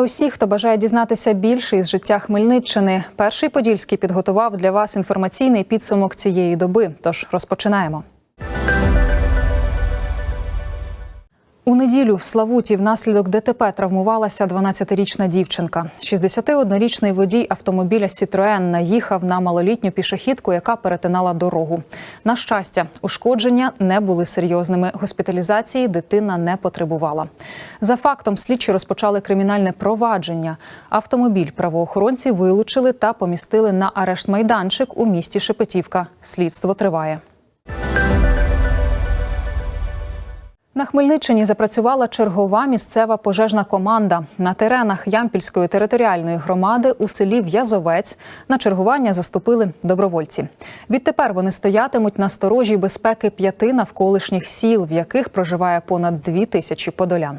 Вітаю усіх, хто бажає дізнатися більше із життя Хмельниччини. Перший Подільський підготував для вас інформаційний підсумок цієї доби. Тож розпочинаємо. У неділю в Славуті внаслідок ДТП травмувалася 12-річна дівчинка. 61-річний водій автомобіля Сітроен наїхав на малолітню пішохідку, яка перетинала дорогу. На щастя, ушкодження не були серйозними. Госпіталізації дитина не потребувала. За фактом слідчі розпочали кримінальне провадження. Автомобіль правоохоронці вилучили та помістили на арешт майданчик у місті Шепетівка. Слідство триває. На Хмельниччині запрацювала чергова місцева пожежна команда. На теренах Ямпільської територіальної громади у селі В'язовець на чергування заступили добровольці. Відтепер вони стоятимуть на сторожі безпеки п'яти навколишніх сіл, в яких проживає понад дві тисячі подолян.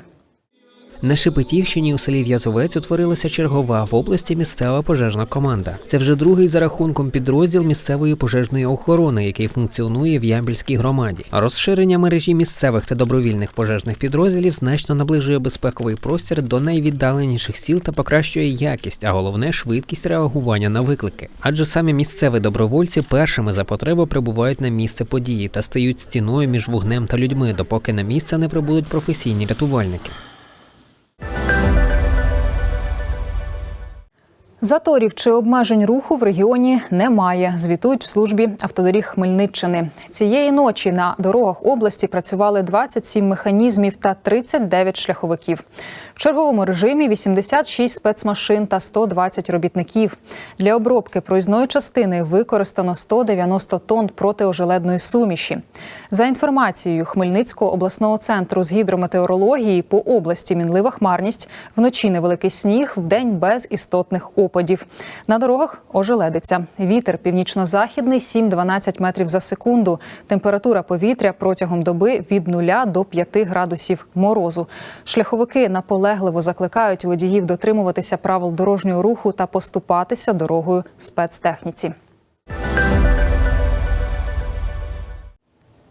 На Шепетівщині у селі В'язовець утворилася чергова в області місцева пожежна команда. Це вже другий за рахунком підрозділ місцевої пожежної охорони, який функціонує в Ямбільській громаді. Розширення мережі місцевих та добровільних пожежних підрозділів значно наближує безпековий простір до найвіддаленіших сіл та покращує якість, а головне швидкість реагування на виклики. Адже самі місцеві добровольці першими за потреби прибувають на місце події та стають стіною між вогнем та людьми, допоки на місце не прибудуть професійні рятувальники. Заторів чи обмежень руху в регіоні немає. Звітують в службі автодоріг Хмельниччини. Цієї ночі на дорогах області працювали 27 механізмів та 39 шляховиків. В черговому режимі 86 спецмашин та 120 робітників. Для обробки проїзної частини використано 190 тонн протиожеледної суміші. За інформацією Хмельницького обласного центру з гідрометеорології по області мінлива хмарність, вночі невеликий сніг, вдень без істотних опадів. На дорогах ожеледиться. Вітер північно-західний 7-12 метрів за секунду. Температура повітря протягом доби від 0 до 5 градусів морозу. Шляховики наполегливо закликають водіїв дотримуватися правил дорожнього руху та поступатися дорогою спецтехніці.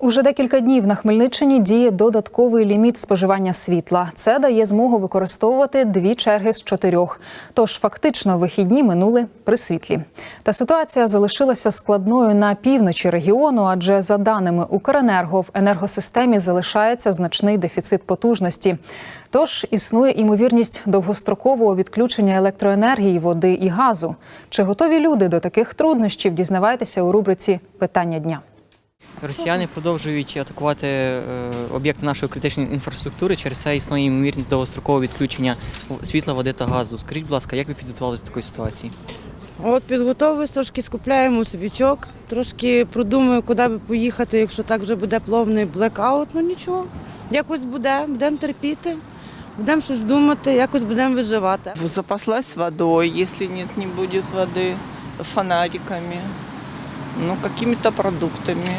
Уже декілька днів на Хмельниччині діє додатковий ліміт споживання світла. Це дає змогу використовувати дві черги з чотирьох. Тож фактично вихідні минули при світлі. Та ситуація залишилася складною на півночі регіону, адже за даними Укренерго в енергосистемі залишається значний дефіцит потужності. Тож існує імовірність довгострокового відключення електроенергії, води і газу. Чи готові люди до таких труднощів? Дізнавайтеся у рубриці Питання дня. Росіяни продовжують атакувати е, об'єкти нашої критичної інфраструктури. Через це існує ймовірність довгострокового відключення світла, води та газу. Скажіть, будь ласка, як ви підготувалися до такої ситуації? От підготовились, трошки скупляємо свічок, трошки продумаю, куди би поїхати, якщо так вже буде пловний блекаут, ну нічого. Якось буде, будемо терпіти, будемо щось думати, якось будемо виживати. Запаслась водой, если нет, не будет воды, фонариками, ну, какими-то продуктами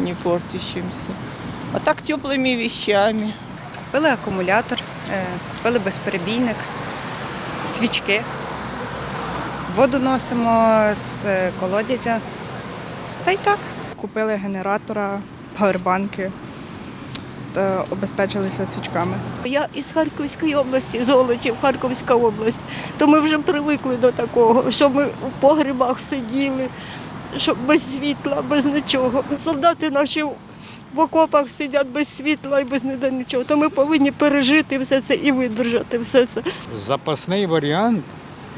не портящимися. А так теплыми вещами. Купили акумулятор, е, купили безперебійник, свічки. Воду носимо з колодязя. Та й так. Купили генератора, павербанки та обезпечилися свічками. Я із Харківської області, Золочів, Харківська область. То ми вже привикли до такого, що ми у погребах сиділи, що без світла, без нічого. Солдати наші в окопах сидять без світла і без ніде нічого. То ми повинні пережити все це і видержати все це. Запасний варіант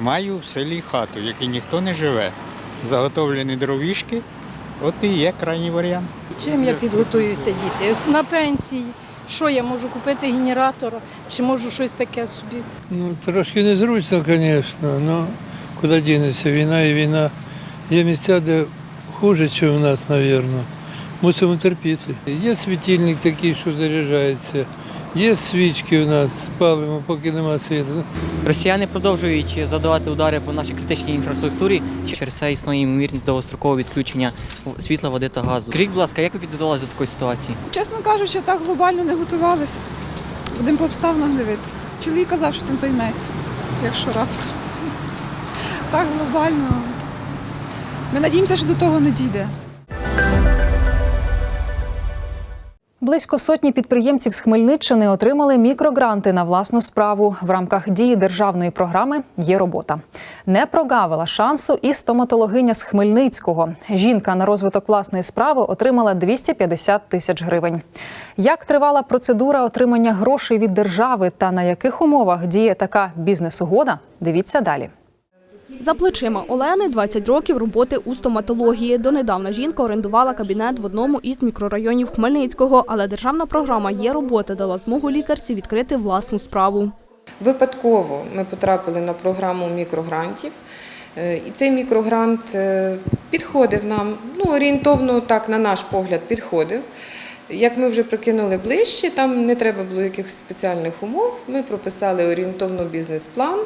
маю в селі хату, в якій ніхто не живе. Заготовлені дровішки, от і є крайній варіант. Чим я підготуюся діти? На пенсії. Що я можу купити генератора, чи можу щось таке собі? Ну, трошки незручно, звісно, але куди дінеться, війна і війна. Є місця, де хуже, ніж у нас, мабуть. Мусимо терпіти. Є світильник такий, що заряджається, є свічки у нас, палимо, поки нема світла. Росіяни продовжують завдавати удари по нашій критичній інфраструктурі. Через це існує ймовірність довгострокового відключення світла, води та газу. Скажіть, будь ласка, як ви підготувалися до такої ситуації? Чесно кажучи, так глобально не готувалися. Будемо по обставинах дивитися. Чоловік казав, що цим займеться, якщо раптом. Так глобально. Ми надіємося, що до того не дійде. Близько сотні підприємців з Хмельниччини отримали мікрогранти на власну справу. В рамках дії державної програми є робота. Не прогавила шансу і стоматологиня з Хмельницького. Жінка на розвиток власної справи отримала 250 тисяч гривень. Як тривала процедура отримання грошей від держави та на яких умовах діє така бізнес-угода? Дивіться далі. За плечима Олени 20 років роботи у стоматології. Донедавна жінка орендувала кабінет в одному із мікрорайонів Хмельницького, але державна програма «Є робота» дала змогу лікарці відкрити власну справу. Випадково ми потрапили на програму мікрогрантів. Е, І цей мікрогрант е, підходив нам, ну орієнтовно так, на наш погляд, підходив. Як ми вже прокинули ближче, там не треба було якихось спеціальних умов. Ми прописали орієнтовно бізнес-план,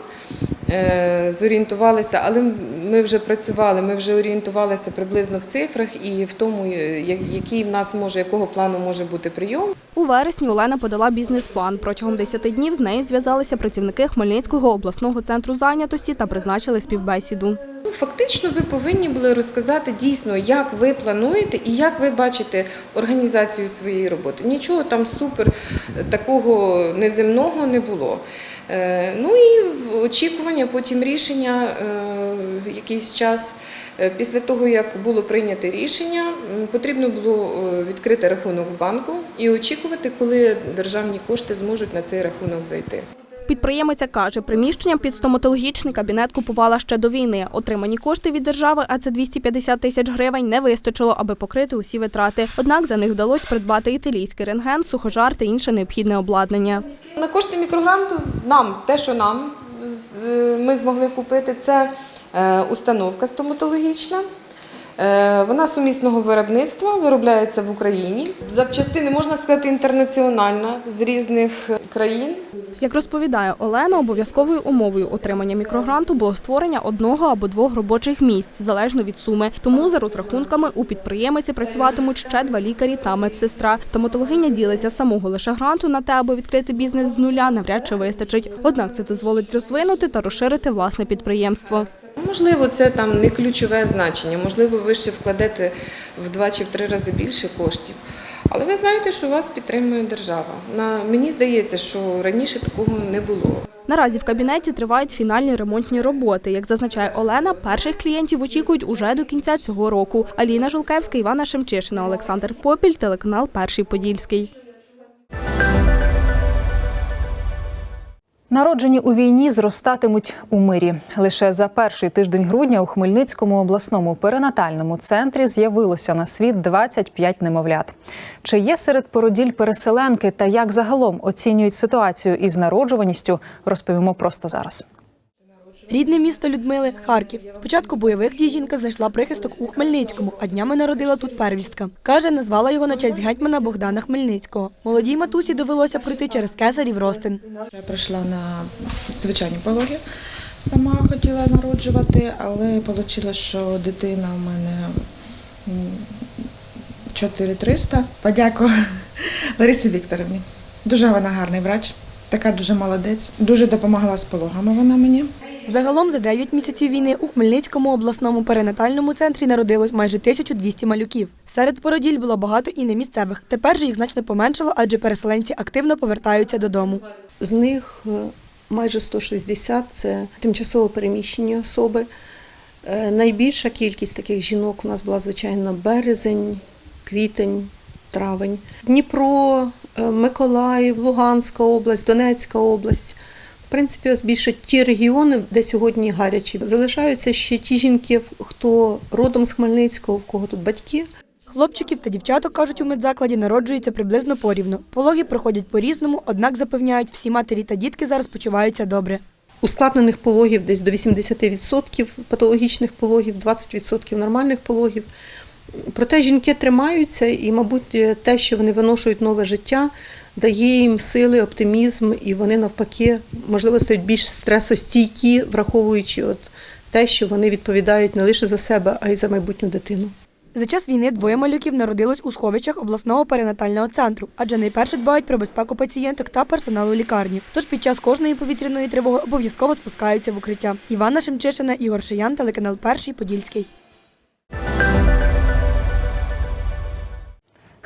зорієнтувалися, але ми вже працювали, ми вже орієнтувалися приблизно в цифрах і в тому, е, який в нас може, якого плану може бути прийом. У вересні Олена подала бізнес-план. Протягом 10 днів з нею зв'язалися працівники Хмельницького обласного центру зайнятості та призначили співбесіду. Фактично, ви повинні були розказати дійсно, як ви плануєте і як ви бачите організацію своєї роботи. Нічого там супер е, такого неземного не було. Е, Ну і очікування, потім рішення е, якийсь час. Е, Після того, як було прийнято рішення, потрібно було е, відкрити рахунок в банку і очікувати, коли державні кошти зможуть на цей рахунок зайти. Підприємиця каже, приміщення під стоматологічний кабінет купувала ще до війни. Отримані кошти від держави, а це 250 тисяч гривень, не вистачило, аби покрити усі витрати. Однак за них вдалося придбати італійський рентген, сухожар та інше необхідне обладнання. На кошти мікрогранту нам, те, що нам ми змогли купити, це е, установка стоматологічна. Е, Вона сумісного виробництва, виробляється в Україні. Запчастини, можна сказати, інтернаціональна з різних е, країн. Як розповідає Олена, обов'язковою умовою отримання мікрогранту було створення одного або двох робочих місць залежно від суми. Тому за розрахунками у підприємиці працюватимуть ще два лікарі та медсестра. Стоматологиня ділиться самого лише гранту на те, аби відкрити бізнес з нуля, навряд чи вистачить. Однак це дозволить розвинути та розширити власне підприємство. Можливо, це там не ключове значення, можливо, ви ще вкладете в два чи в три рази більше коштів. Але ви знаєте, що вас підтримує держава. На мені здається, що раніше такого не було. Наразі в кабінеті тривають фінальні ремонтні роботи. Як зазначає Олена, перших клієнтів очікують уже до кінця цього року. Аліна Жулкевська, Івана Шемчишина, Олександр Попіль, телеканал Перший Подільський. Народжені у війні зростатимуть у мирі. Лише за перший тиждень грудня у Хмельницькому обласному перинатальному центрі з'явилося на світ 25 немовлят. Чи є серед породіль переселенки та як загалом оцінюють ситуацію із народжуваністю, розповімо просто зараз. Рідне місто Людмили Харків. Спочатку бойових дій жінка знайшла прихисток у Хмельницькому, а днями народила тут первістка. Каже, назвала його на честь гетьмана Богдана Хмельницького. Молодій матусі довелося пройти через кесарів розтин. Я прийшла на звичайні пологи. Сама хотіла народжувати, але вийшло, що дитина в мене м, 4300. Подяку Ларисі Вікторівні. Дуже вона гарний врач, така дуже молодець. Дуже допомогла з пологами вона мені. Загалом за 9 місяців війни у Хмельницькому обласному перинатальному центрі народилось майже 1200 малюків. Серед породіль було багато і не місцевих. Тепер же їх значно поменшало, адже переселенці активно повертаються додому. З них е, майже 160 – це тимчасово переміщені особи. Е, Найбільша кількість таких жінок у нас була, звичайно, березень, квітень, травень. Дніпро, е, Миколаїв, Луганська область, Донецька область. В принципі, ось більше ті регіони, де сьогодні гарячі. Залишаються ще ті жінки, хто родом з Хмельницького, в кого тут батьки. Хлопчиків та дівчаток, кажуть, у медзакладі народжується приблизно порівну. Пологи проходять по-різному, однак запевняють, всі матері та дітки зараз почуваються добре. Ускладнених пологів десь до 80% патологічних пологів, 20% нормальних пологів. Проте жінки тримаються, і, мабуть, те, що вони виношують нове життя, дає їм сили, оптимізм, і вони навпаки, можливо, стають більш стресостійкі, враховуючи от те, що вони відповідають не лише за себе, а й за майбутню дитину. За час війни двоє малюків народилось у сховищах обласного перинатального центру, адже найперше дбають про безпеку пацієнток та персоналу лікарні. Тож під час кожної повітряної тривоги обов'язково спускаються в укриття. Івана Шемчишина, Ігор Шиян, телеканал Перший Подільський.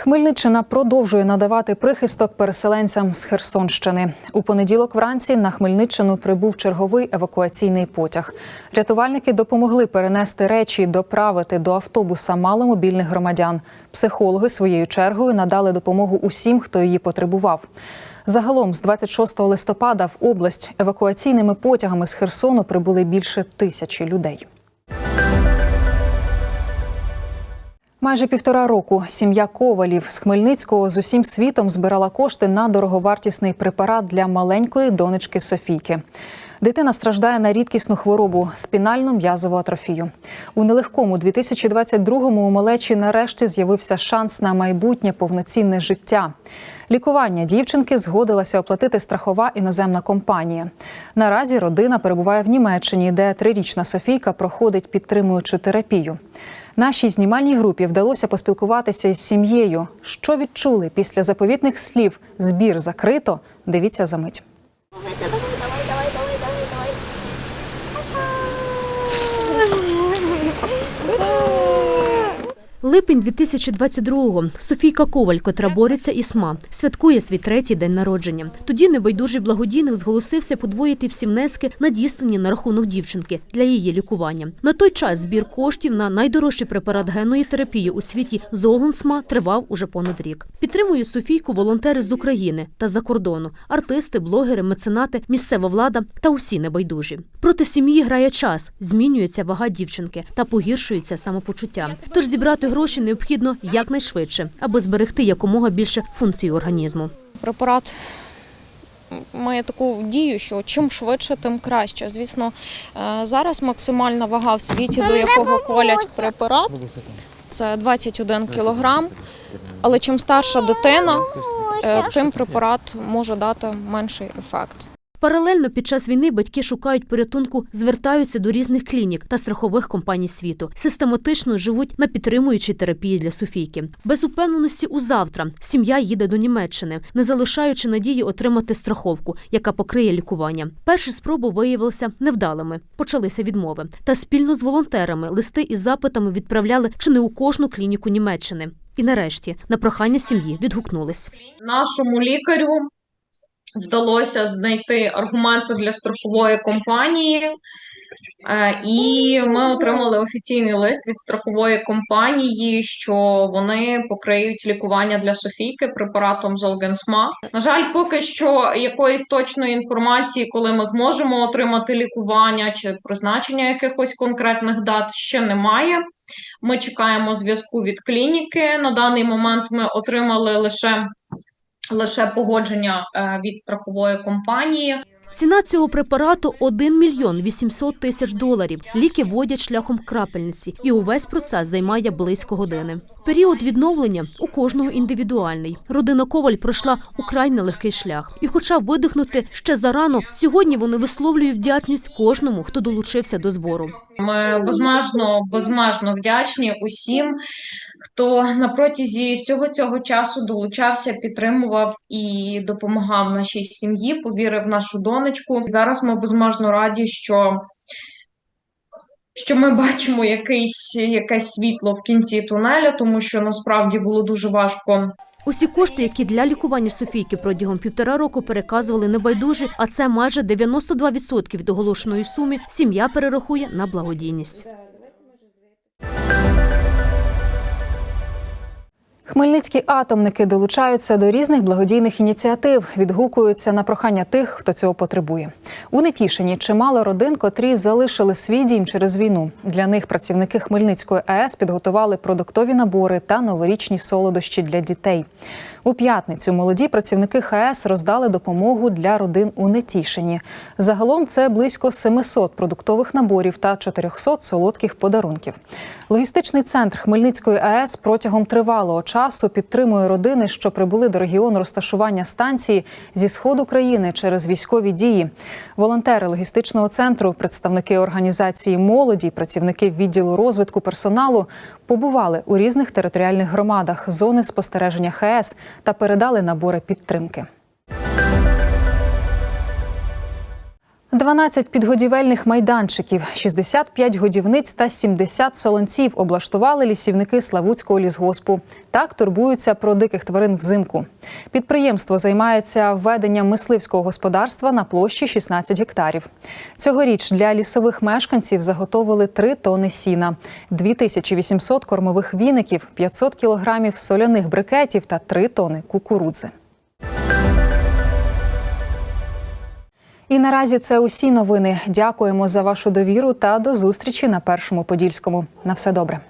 Хмельниччина продовжує надавати прихисток переселенцям з Херсонщини. У понеділок вранці на Хмельниччину прибув черговий евакуаційний потяг. Рятувальники допомогли перенести речі, доправити до автобуса маломобільних громадян. Психологи своєю чергою надали допомогу усім, хто її потребував. Загалом з 26 листопада в область евакуаційними потягами з Херсону прибули більше тисячі людей. Майже півтора року сім'я Ковалів з Хмельницького з усім світом збирала кошти на дороговартісний препарат для маленької донечки Софійки. Дитина страждає на рідкісну хворобу спінальну м'язову атрофію. У нелегкому 2022-му у малечі нарешті з'явився шанс на майбутнє повноцінне життя. Лікування дівчинки згодилася оплатити страхова іноземна компанія. Наразі родина перебуває в Німеччині, де трирічна Софійка проходить підтримуючу терапію. Нашій знімальній групі вдалося поспілкуватися із сім'єю. Що відчули після заповітних слів Збір закрито. Дивіться за мить. Липень 2022-го. Софійка Коваль, котра бореться із СМА, святкує свій третій день народження. Тоді небайдужий благодійник зголосився подвоїти всі внески, надіслані на рахунок дівчинки для її лікування. На той час збір коштів на найдорожчий препарат генної терапії у світі Золонсма тривав уже понад рік. Підтримує Софійку волонтери з України та за кордону, артисти, блогери, меценати, місцева влада та усі небайдужі. Проти сім'ї грає час, змінюється вага дівчинки та погіршується самопочуття. Тож зібрати гроші необхідно якнайшвидше, аби зберегти якомога більше функцій організму. Препарат має таку дію, що чим швидше, тим краще. Звісно, е, зараз максимальна вага в світі, до якого колять препарат, це 21 кілограм. Але чим старша дитина, е, тим препарат може дати менший ефект. Паралельно під час війни батьки шукають порятунку, звертаються до різних клінік та страхових компаній світу. Систематично живуть на підтримуючій терапії для Софійки. Без упевненості у завтра сім'я їде до Німеччини, не залишаючи надії отримати страховку, яка покриє лікування. Перші спроби виявилися невдалими. Почалися відмови. Та спільно з волонтерами листи із запитами відправляли чи не у кожну клініку Німеччини. І нарешті на прохання сім'ї відгукнулись. Нашому лікарю вдалося знайти аргументи для страхової компанії, Е, і ми отримали офіційний лист від страхової компанії, що вони покриють лікування для Софійки препаратом Золгенсма. На жаль, поки що якоїсь точної інформації, коли ми зможемо отримати лікування чи призначення якихось конкретних дат, ще немає. Ми чекаємо зв'язку від клініки. На даний момент ми отримали лише лише погодження е, від страхової компанії. Ціна цього препарату 1 мільйон 800 тисяч доларів. Ліки вводять шляхом крапельниці, і увесь процес займає близько години. Період відновлення у кожного індивідуальний. Родина Коваль пройшла украй нелегкий шлях. І, хоча видихнути ще зарано, сьогодні вони висловлюють вдячність кожному, хто долучився до збору. Ми безмежно, безмежно вдячні усім, хто на протязі всього цього часу долучався, підтримував і допомагав нашій сім'ї, повірив нашу донечку. Зараз ми безмежно раді, що. Що ми бачимо якийсь якесь світло в кінці тунелю, тому що насправді було дуже важко Усі кошти, які для лікування Софійки протягом півтора року переказували небайдужі, а це майже 92% від оголошеної суми, сім'я перерахує на благодійність. Хмельницькі атомники долучаються до різних благодійних ініціатив, відгукуються на прохання тих, хто цього потребує. У Нетішині чимало родин, котрі залишили свій дім через війну. Для них працівники Хмельницької АЕС підготували продуктові набори та новорічні солодощі для дітей. У п'ятницю молоді працівники ХАЕС роздали допомогу для родин у Нетішині. Загалом це близько 700 продуктових наборів та 400 солодких подарунків. Логістичний центр Хмельницької АЕС протягом тривалого часу підтримує родини, що прибули до регіону розташування станції зі сходу країни через військові дії. Волонтери логістичного центру, представники організації молоді, працівники відділу розвитку персоналу побували у різних територіальних громадах зони спостереження ХС та передали набори підтримки. 12 підгодівельних майданчиків, 65 годівниць та 70 солонців облаштували лісівники Славутського лісгоспу. Так турбуються про диких тварин взимку. Підприємство займається веденням мисливського господарства на площі 16 гектарів. Цьогоріч для лісових мешканців заготовили 3 тони сіна, 2800 кормових віників, 500 кілограмів соляних брикетів та 3 тони кукурудзи. І наразі це усі новини. Дякуємо за вашу довіру та до зустрічі на першому подільському. На все добре.